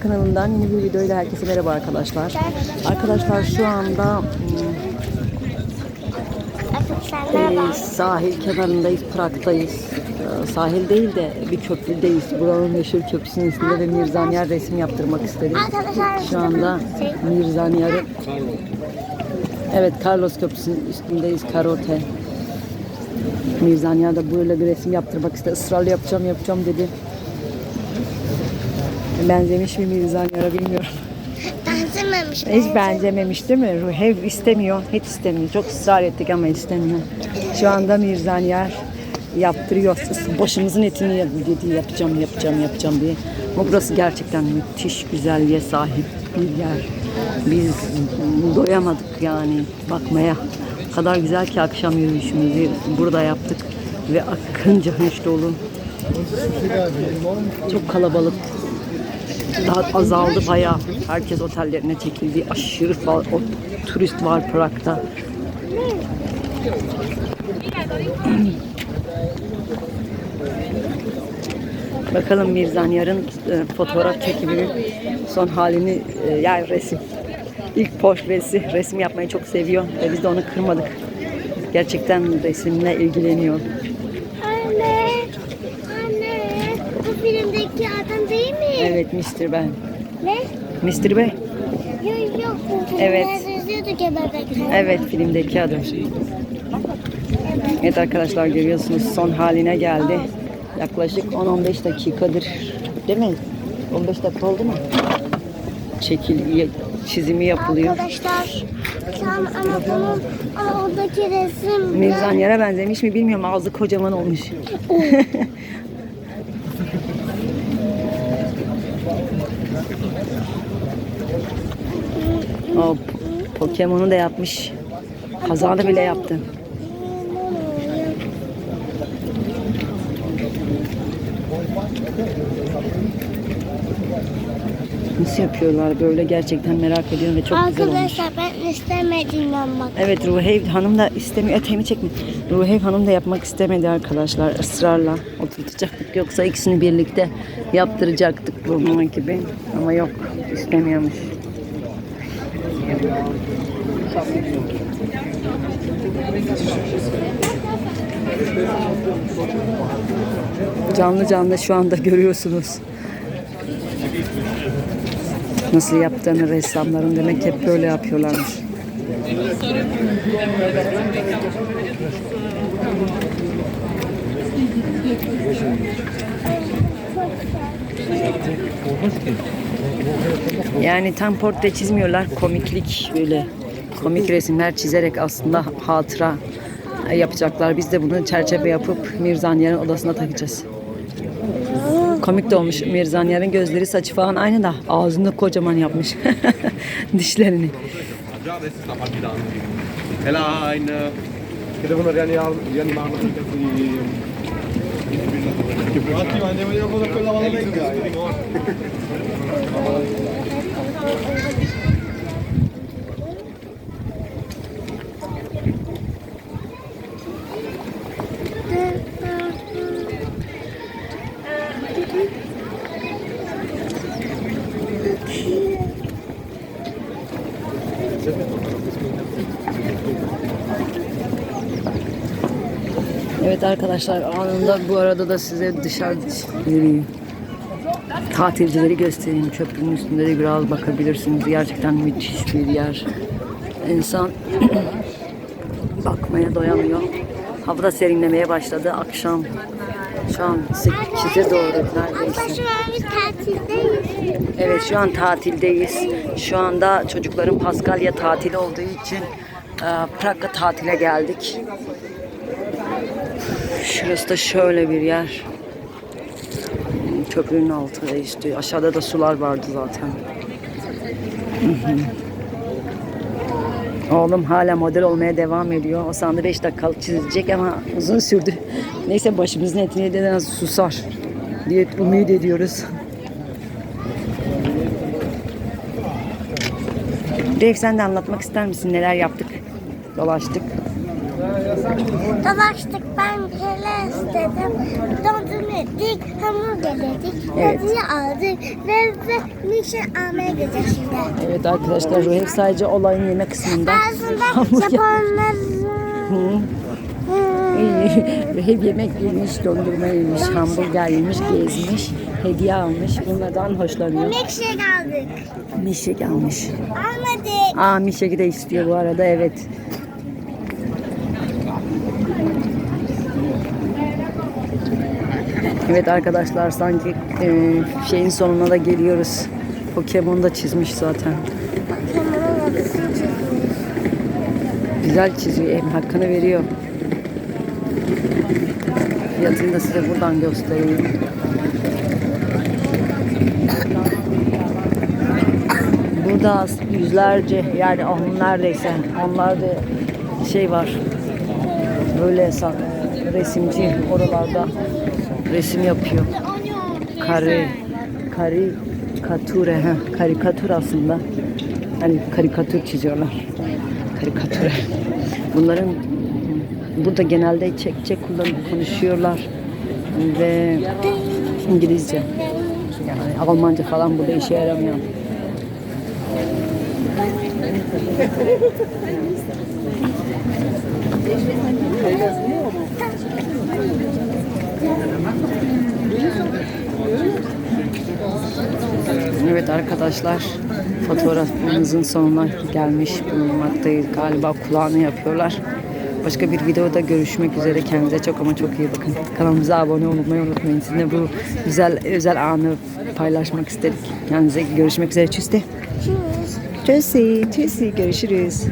kanalından yeni bir videoyla herkese merhaba arkadaşlar. Arkadaşlar şu anda e, sahil kenarındayız, Prag'dayız. E, sahil değil de bir köprüdeyiz. Buranın meşhur köprüsünün üstünde ve Mirzanyer resim yaptırmak istedim. Şu anda Mirzanyer'i Evet, Carlos Köprüsü'nün üstündeyiz, Karote. Mirzanyer de böyle bir resim yaptırmak istedi. Israrla yapacağım, yapacağım dedi. Benzemiş mi Mirzanyer'e bilmiyorum. Benzememiş. Hiç benzememiş değil mi? Ruhev istemiyor, hiç istemiyor. Çok ısrar ettik ama istemiyor. Şu anda Mirzanyer yaptırıyor. Başımızın etini dedi yapacağım, yapacağım, yapacağım diye. Ama burası gerçekten müthiş güzelliğe sahip bir yer. Biz doyamadık yani bakmaya. O kadar güzel ki akşam yürüyüşümüzü burada yaptık. Ve akınca hınç dolu. Çok kalabalık daha azaldı bayağı. Herkes otellerine çekildi. Aşırı fa- o, turist var Prag'da. Bakalım Mirzan yarın e, fotoğraf çekiminin son halini e, yani resim. İlk portresi resim yapmayı çok seviyor ve biz de onu kırmadık. Gerçekten resimle ilgileniyor. Anne. Anne. Bu filmdeki adam? Evet Mr. Ben. Ne? Mr. Bey. Yok yok. Evet. Evet filmdeki adım. Evet arkadaşlar görüyorsunuz son haline geldi. Yaklaşık 10-15 dakikadır değil mi? 15 dakika oldu mu? Çekil, çizimi yapılıyor. Arkadaşlar. Tam ama bunun ama oradaki resim. Mirzan yere benzemiş mi bilmiyorum ağzı kocaman olmuş. o Pokemon'u da yapmış. Kazanı bile yaptı. Nasıl yapıyorlar böyle gerçekten merak ediyorum ve çok güzel olmuş. Arkadaşlar ben istemedim yapmak. Evet Ruhev Hanım da istemiyor. Eteğimi çekme. Ruhev Hanım da yapmak istemedi arkadaşlar. ısrarla oturtacaktık. Yoksa ikisini birlikte yaptıracaktık bunun gibi. Ama yok istemiyormuş. Canlı canlı şu anda görüyorsunuz. Nasıl yaptığını ressamların demek hep böyle yapıyorlarmış. Yani tam portre çizmiyorlar, komiklik böyle komik resimler çizerek aslında hatıra yapacaklar. Biz de bunu çerçeve yapıp Mirzaniyer'in odasına takacağız. Komik de olmuş. Mirzaniyer'in gözleri saçı falan aynı da ağzında kocaman yapmış dişlerini. Un attimo andiamo a vedere un po' da quella maledetta. Evet arkadaşlar anında bu arada da size dışarı yürüyeyim. Tatilcileri göstereyim. Köprünün üstünde de biraz bakabilirsiniz. Gerçekten müthiş bir yer. İnsan bakmaya doyamıyor. Hava da serinlemeye başladı. Akşam şu an 8'e doğru neredeyse. Evet şu an tatildeyiz. Şu anda çocukların Paskalya tatili olduğu için e, Prag'a tatile geldik. Şurası da şöyle bir yer. Köprünün altı üstü. Aşağıda da sular vardı zaten. Oğlum hala model olmaya devam ediyor. O sandı 5 dakikalık çizecek ama uzun sürdü. Neyse başımızın etini de susar diye umut ediyoruz. Dev sen de anlatmak ister misin neler yaptık? Dolaştık. Dolaştık ben bir şeyler istedim. Dondurma yedik, hamburger yedik. Evet. Aldık ve, ve mişe almaya gideceğiz şimdi. Evet arkadaşlar Ruhel sadece olayın yeme kısmında. Aslında Hamburger. Japonların... Ruhel yemek yemiş, dondurma yemiş, hamburger yemiş, gezmiş, hediye almış. Bunlardan hoşlanıyor. Milkshake aldık. Mişek almış. Almadık. Aa Mişek'i de istiyor bu arada evet. Evet arkadaşlar sanki e, şeyin sonuna da geliyoruz. Pokemon da çizmiş zaten. Güzel çiziyor. Hem hakkını veriyor. Fiyatını da size buradan göstereyim. Burada yüzlerce yani on neredeyse onlarda şey var. Böyle resimci oralarda resim yapıyor. Kare, karikatüre, ha, karikatür aslında. Hani karikatür çiziyorlar. Karikatür. Bunların burada genelde Çekçe kullanıp konuşuyorlar ve İngilizce. Yani Almanca falan burada işe yaramıyor. Evet arkadaşlar fotoğrafımızın sonuna gelmiş bulunmaktayız. Galiba kulağını yapıyorlar. Başka bir videoda görüşmek üzere. Kendinize çok ama çok iyi bakın. Kanalımıza abone olmayı unutmayın. Sizinle bu güzel özel anı paylaşmak istedik. Kendinize görüşmek üzere. Tschüss. Tschüssi. Tschüssi. Görüşürüz.